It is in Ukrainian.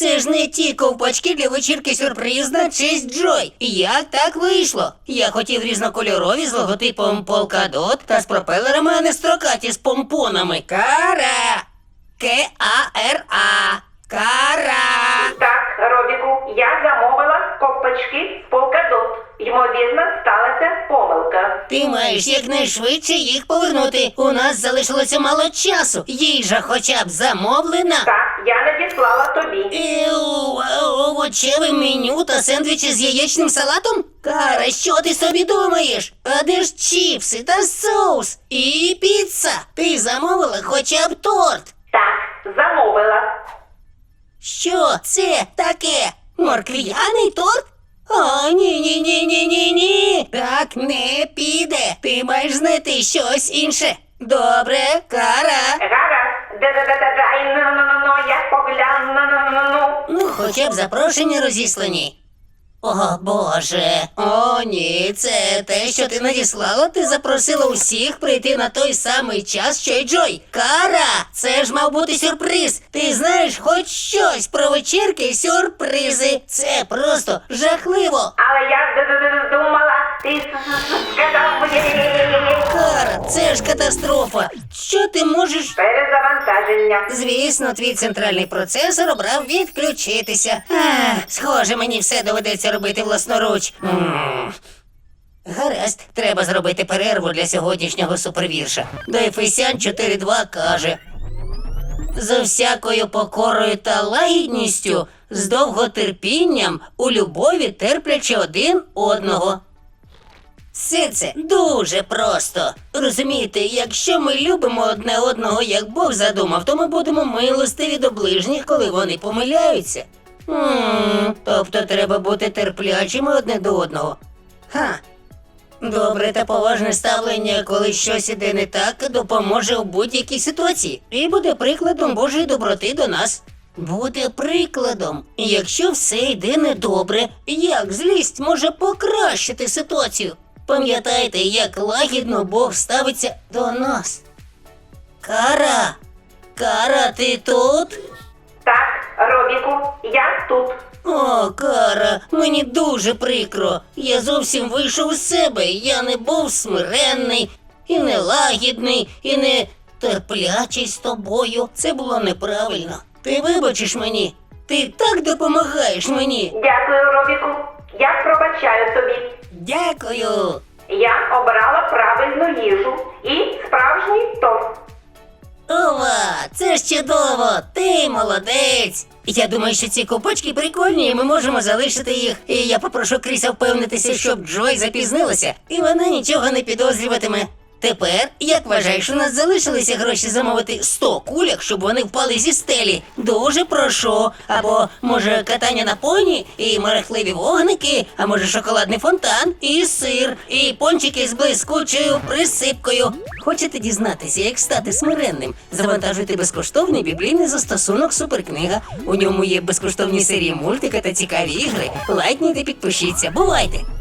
ті ковпачки для вечірки сюрприз на честь Джой. Як так вийшло? Я хотів різнокольорові з логотипом полкадот та з пропелерами, а не строкаті з помпонами. К-А-Р-А. Кара! Так, Робіку, я замовила ковпачки з полкадот. Ймовірно, сталася помилка. Ти маєш якнайшвидше їх повернути. У нас залишилося мало часу. Їжа хоча б замовлена. Так, я надіслала тобі. Еу, а овочеве меню та сендвічі з яєчним салатом? Кара, що ти собі думаєш? А де ж чіпси та соус? І піца? Ти замовила хоча б торт. Так, замовила. Що це таке? Морквяний торт? О, ні, ні, ні, ні, ні, ні. Так не піде. Ти маєш знайти щось інше. Добре, кара. Гаразд, да-да-да-да, дай, ну-ну-ну-ну, я погляну. Ну, хоча б запрошення розіслані. О Боже, о ні, це те, що ти надіслала, ти запросила усіх прийти на той самий час, що й Джой. Кара, це ж мав бути сюрприз. Ти знаєш хоч щось про вечірки і сюрпризи. Це просто жахливо. Але я думала, ти сказав це ж катастрофа. Що ти можеш. перезавантаження. Звісно, твій центральний процесор обрав відключитися. Ах, схоже, мені все доведеться робити власноруч. М. Гаразд, треба зробити перерву для сьогоднішнього супервірша. До Ефесян 4.2 каже. За всякою покорою та лагідністю, з довготерпінням, у любові терплячи один одного. Все це дуже просто. Розумієте, якщо ми любимо одне одного, як Бог задумав, то ми будемо милостиві до ближніх, коли вони помиляються. м тобто треба бути терплячими одне до одного. Ха. Добре та поважне ставлення, коли щось іде не так, допоможе у будь-якій ситуації і буде прикладом Божої доброти до нас. Буде прикладом. Якщо все йде недобре, як злість може покращити ситуацію? Пам'ятайте, як лагідно Бог ставиться до нас. Кара, Кара, ти тут? Так, Робіку, я тут. О, Кара, мені дуже прикро. Я зовсім вийшов із себе. Я не був смиренний, і не лагідний, і не терплячий з тобою. Це було неправильно. Ти вибачиш мені. Ти так допомагаєш мені. Дякую, Робіку. Я пробачаю тобі. Дякую. Я обрала правильну їжу і справжній торт. Ова, це ж чудово! Ти молодець! Я думаю, що ці купочки прикольні, і ми можемо залишити їх. І я попрошу Кріса впевнитися, щоб Джой запізнилася, і вона нічого не підозрюватиме. Тепер, як вважаєш, у нас залишилися гроші замовити 100 кульок, щоб вони впали зі стелі. Дуже прошу. Або може катання на поні, і мерехливі вогники, а може шоколадний фонтан, і сир, і пончики з блискучою присипкою. Хочете дізнатися, як стати смиренним? Завантажуйте безкоштовний біблійний застосунок Суперкнига. У ньому є безкоштовні серії мультика та цікаві ігри. Лайкніть і підпишіться. Бувайте!